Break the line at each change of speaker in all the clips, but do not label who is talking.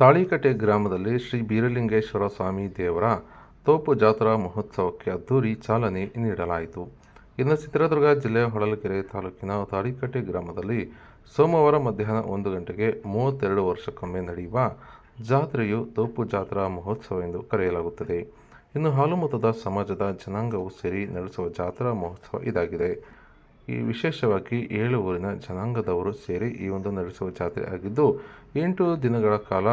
ತಾಳಿಕಟ್ಟೆ ಗ್ರಾಮದಲ್ಲಿ ಶ್ರೀ ಬೀರಲಿಂಗೇಶ್ವರ ಸ್ವಾಮಿ ದೇವರ ತೋಪು ಜಾತ್ರಾ ಮಹೋತ್ಸವಕ್ಕೆ ಅದ್ದೂರಿ ಚಾಲನೆ ನೀಡಲಾಯಿತು. ಇನ್ನು ಚಿತ್ರದುರ್ಗ ಜಿಲ್ಲೆಯ ಹೊಳಲ್ಕೆರೆ ತಾಲೂಕಿನ ತಾಳಿಕಟ್ಟೆ ಗ್ರಾಮದಲ್ಲಿ ಸೋಮವಾರ ಮಧ್ಯಾಹ್ನ ಒಂದು ಗಂಟೆಗೆ ಮೂವತ್ತೆರಡು ವರ್ಷಕ್ಕೊಮ್ಮೆ ನಡೆಯುವ ಜಾತ್ರೆಯು ತೋಪು ಜಾತ್ರಾ ಮಹೋತ್ಸವ ಎಂದು ಕರೆಯಲಾಗುತ್ತದೆ. ಇನ್ನು ಹಾಲುಮತದ ಸಮಾಜದ ಜನಾಂಗವು ಸೇರಿ ನಡೆಸುವ ಜಾತ್ರಾ ಮಹೋತ್ಸವ ಇದಾಗಿದೆ. ಈ ವಿಶೇಷವಾಗಿ ಏಳು ಊರಿನ ಜನಾಂಗದವರು ಸೇರಿ ಈ ಒಂದು ನಡೆಸುವ ಜಾತ್ರೆ ಆಗಿದ್ದು, ಎಂಟು ದಿನಗಳ ಕಾಲ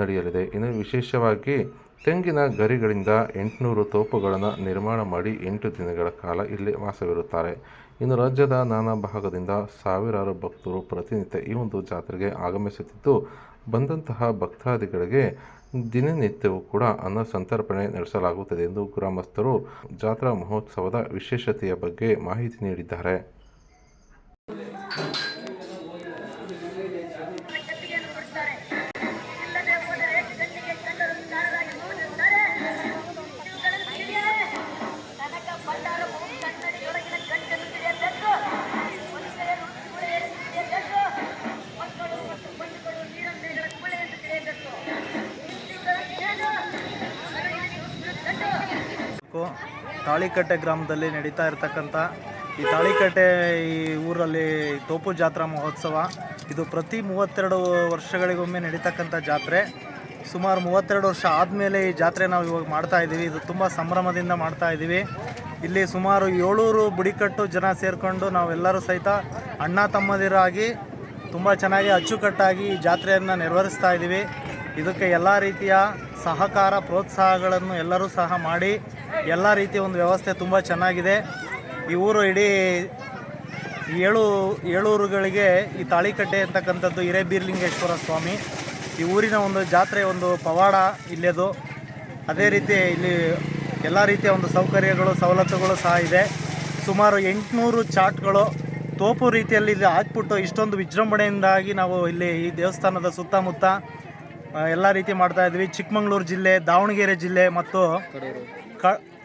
ನಡೆಯಲಿದೆ. ಇನ್ನು ವಿಶೇಷವಾಗಿ ತೆಂಗಿನ ಗರಿಗಳಿಂದ ಎಂಟುನೂರು ತೋಪುಗಳನ್ನು ನಿರ್ಮಾಣ ಮಾಡಿ ಎಂಟು ದಿನಗಳ ಕಾಲ ಇಲ್ಲಿ ವಾಸವಿರುತ್ತಾರೆ. ಇನ್ನು ರಾಜ್ಯದ ನಾನಾ ಭಾಗದಿಂದ ಸಾವಿರಾರು ಭಕ್ತರು ಪ್ರತಿನಿತ್ಯ ಈ ಒಂದು ಜಾತ್ರೆಗೆ ಆಗಮಿಸುತ್ತಿದ್ದು, ಬಂದಂತಹ ಭಕ್ತಾದಿಗಳಿಗೆ ದಿನನಿತ್ಯವೂ ಕೂಡ ಅನ್ನ ಸಂತರ್ಪಣೆ ನಡೆಸಲಾಗುತ್ತದೆ ಎಂದು ಗ್ರಾಮಸ್ಥರು ಜಾತ್ರಾ ಮಹೋತ್ಸವದ ವಿಶೇಷತೆಯ ಬಗ್ಗೆ ಮಾಹಿತಿ ನೀಡಿದ್ದಾರೆ.
ತಾಳಿಕಟ್ಟೆ ಗ್ರಾಮದಲ್ಲಿ ನಡೀತಾ ಇರತಕ್ಕಂಥ ಈ ತಾಳಿಕಟ್ಟೆ ಈ ಊರಲ್ಲಿ ತೋಪು ಜಾತ್ರಾ ಮಹೋತ್ಸವ. ಇದು ಪ್ರತಿ ಮೂವತ್ತೆರಡು ವರ್ಷಗಳಿಗೊಮ್ಮೆ ನಡೀತಕ್ಕಂಥ ಜಾತ್ರೆ. ಸುಮಾರು ಮೂವತ್ತೆರಡು ವರ್ಷ ಆದಮೇಲೆ ಈ ಜಾತ್ರೆ ನಾವು ಇವಾಗ ಮಾಡ್ತಾ ಇದ್ದೀವಿ ಇದು ತುಂಬ ಸಂಭ್ರಮದಿಂದ ಮಾಡ್ತಾ ಇದ್ದೀವಿ ಇಲ್ಲಿ ಸುಮಾರು ಏಳೂರು ಬುಡಿಕಟ್ಟು ಜನ ಸೇರಿಕೊಂಡು ನಾವೆಲ್ಲರೂ ಸಹಿತ ಅಣ್ಣ ತಮ್ಮದಿರಾಗಿ ತುಂಬ ಚೆನ್ನಾಗಿ ಅಚ್ಚುಕಟ್ಟಾಗಿ ಈ ಜಾತ್ರೆಯನ್ನು ನೆರವೇರಿಸ್ತಾ ಇದ್ದೀವಿ ಇದಕ್ಕೆ ಎಲ್ಲ ರೀತಿಯ ಸಹಕಾರ, ಪ್ರೋತ್ಸಾಹಗಳನ್ನು ಎಲ್ಲರೂ ಸಹ ಮಾಡಿ ಎಲ್ಲ ರೀತಿಯ ಒಂದು ವ್ಯವಸ್ಥೆ ತುಂಬ ಚೆನ್ನಾಗಿದೆ. ಈ ಊರು ಇಡೀ ಏಳು, ಏಳೂರುಗಳಿಗೆ ಈ ತಾಳಿಕಟ್ಟೆ ಅಂತಕ್ಕಂಥದ್ದು ಹಿರೇಬೀರ್ಲಿಂಗೇಶ್ವರ ಸ್ವಾಮಿ. ಈ ಊರಿನ ಒಂದು ಜಾತ್ರೆ ಒಂದು ಪವಾಡ ಇಲ್ಲೇದು. ಅದೇ ರೀತಿ ಇಲ್ಲಿ ಎಲ್ಲ ರೀತಿಯ ಒಂದು ಸೌಕರ್ಯಗಳು, ಸವಲತ್ತುಗಳು ಸಹ ಇದೆ. ಸುಮಾರು ಎಂಟುನೂರು ಚಾಟ್ಗಳು ತೋಪು ರೀತಿಯಲ್ಲಿ ಇಲ್ಲಿ ಹಾಕ್ಬಿಟ್ಟು ಇಷ್ಟೊಂದು ವಿಜೃಂಭಣೆಯಿಂದಾಗಿ ನಾವು ಇಲ್ಲಿ ಈ ದೇವಸ್ಥಾನದ ಸುತ್ತಮುತ್ತ ಎಲ್ಲ ರೀತಿ ಮಾಡ್ತಾಯಿದ್ವಿ ಚಿಕ್ಕಮಗಳೂರು ಜಿಲ್ಲೆ, ದಾವಣಗೆರೆ ಜಿಲ್ಲೆ ಮತ್ತು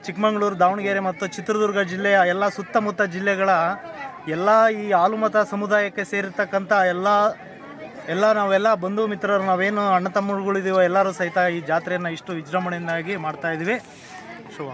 ಚಿಕ್ಕಮಗಳೂರು, ದಾವಣಗೆರೆ ಮತ್ತು ಚಿತ್ರದುರ್ಗ ಜಿಲ್ಲೆಯ ಎಲ್ಲ ಸುತ್ತಮುತ್ತ ಜಿಲ್ಲೆಗಳ ಎಲ್ಲ ಈ ಆಲುಮತ ಸಮುದಾಯಕ್ಕೆ ಸೇರಿರ್ತಕ್ಕಂಥ ಎಲ್ಲ ಎಲ್ಲ ನಾವೆಲ್ಲ ಬಂಧು ಮಿತ್ರರು, ನಾವೇನು ಅಣ್ಣ ತಮ್ಮಗಳಿದ್ದೀವೋ ಎಲ್ಲರೂ ಸಹಿತ ಈ ಜಾತ್ರೆಯನ್ನು ಇಷ್ಟು ವಿಜೃಂಭಣೆಯಿಂದಾಗಿ ಮಾಡ್ತಾ ಇದ್ವಿ ಶುಭ.